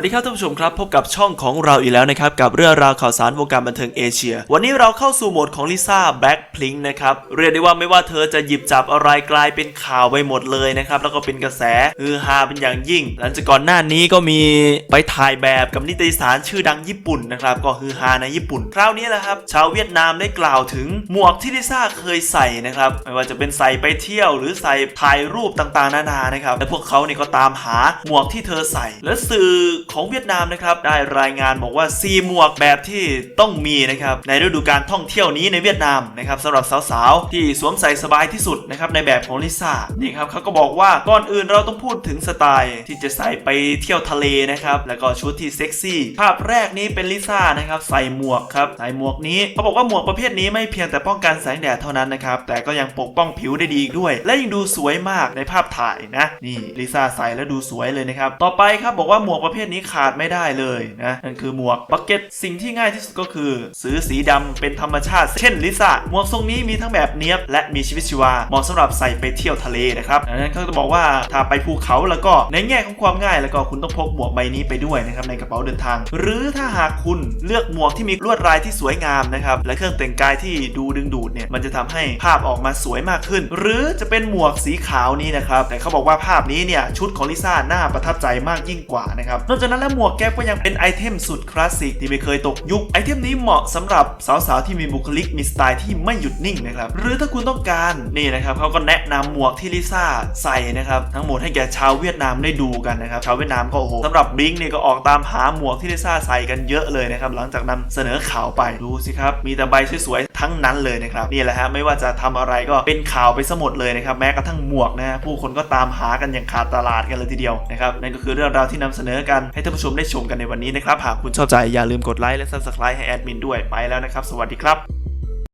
สวัสดีครับท่านผู้ชมครับ พบกับช่องของเราอีกแล้วนะครับ กับเรื่องราวข่าวสารวงการบันเทิงเอเชีย วันนี้เราเข้าสู่โหมดของลิซ่าแบ็คพลิงนะครับ เรียกได้ว่าไม่ว่าเธอจะหยิบจับอะไรกลายเป็นข่าวไปหมดเลยนะครับ แล้วก็เป็นกระแสฮือฮาเป็นอย่างยิ่ง หลังจากก่อนหน้านี้ก็มีไปถ่ายแบบกับนิตยสารชื่อดังญี่ปุ่นนะครับ ก็ฮือฮาในญี่ปุ่น คราวนี้แหละครับชาวเวียดนามได้กล่าวถึงหมวกที่ลิซ่าเคยใส่นะครับไม่ว่าจะเป็นใส่ไปเที่ยว หรือใส่ถ่ายรูปต่างๆ นานานะครับและพวกเขาเนี่ยก็ตามหาหมวกที่เธอใส่ และสื่อของเวียดนามนะครับได้รายงานบอกว่าซีหมวกแบบที่ต้องมีนะครับในฤดูการท่องเที่ยวนี้ในเวียดนามนะครับสำหรับสาวๆ ที่สวมใส่สบายที่สุดนะครับในแบบของลิซ่านี่ครับเขาก็บอกว่าก่อนอื่นเราต้องพูดถึงสไตล์ ที่จะใส่ไปเที่ยวทะเลนะครับแล้วก็ชุดที่เซ็กซี่ภาพแรกนี้เป็นลิซ่านะครับใส่หมวกครับใส่หมวกนี้เขาบอกว่าหมวกประเภทนี้ไม่เพียงแต่ป้องกันแสงแดดเท่านั้นนะครับแต่ก็ยังปกป้องผิวได้ดีอีกด้วย และยังดูสวยมากในภาพถ่ายนะนี่ลิซ่าใส่แล้วดูสวยเลยนะครับต่อไปครับบอกว่าหมวกประเภทนี้ขาดไม่ได้เลยนะนั่นคือหมวกบักเก็ตสิ่งที่ง่ายที่สุดก็คือ ซื้อสีดำเป็นธรรมชาติ เช่นลิซ่าหมวกทรงนี้มีทั้งแบบเนี้ยบและมีชีวิตชีวาเหมาะสำหรับใส่ไปเที่ยวทะเลนะครับดังนั้นเขาจะบอกว่าถ้าไปภูเขาแล้วก็ในแง่ของความง่ายแล้วก็คุณต้องพกหมวกใบนี้ไปด้วยนะครับในกระเป๋าเดินทาง หรือถ้าหากคุณเลือกหมวกที่มีลวดลายที่สวยงามนะครับและเครื่องแต่งกายที่ดูดึงดูดเนี่ยมันจะทำให้ภาพออกมาสวยมากขึ้น หรือจะเป็นหมวกสีขาวนี้นะครับแต่เขาบอกว่าภาพนี้เนี่ยชุดของลิซ่าน่าประทับใจมากยิ่งกว่านะครับนอกจากนั้นแล้วหมวกแก๊ปก็ยังเป็นไอเทมสุดคลาสสิกที่ไม่เคยตกยุคไอเทมนี้เหมาะสำหรับสาวๆที่มีบุคลิกมีสไตล์ที่ไม่หยุดนิ่งนะครับหรือถ้าคุณต้องการนี่นะครับเขาก็แนะนำหมวกที่ลิซ่าใส่นะครับทั้งหมดให้แก่ชาวเวียดนามได้ดูกันนะครับชาวเวียดนามก็โอ้โหสำหรับบิงเนี่ยก็ออกตามหาหมวกที่ลิซ่าใส่กันเยอะเลยนะครับหลังจากนำเสนอข่าวไปดูสิครับมีแต่ใบสวยๆทั้งนั้นเลยนะครับนี่แหละฮะไม่ว่าจะทำอะไรก็เป็นข่าวไปสมดเลยนะครับแม้กระทั่งหมวกนะผู้คนก็ตามหากันอย่างขาดตลาดกันเลยทีเดียวนะครับนั่นก็คือเรื่องราวที่นำเสนอกันให้ท่านผู้ชมได้ชมกันในวันนี้นะครับ หากคุณชอบใจอย่าลืมกดไลค์และ subscribe ให้แอดมินด้วยไปแล้วนะครับ สวัสดีครับ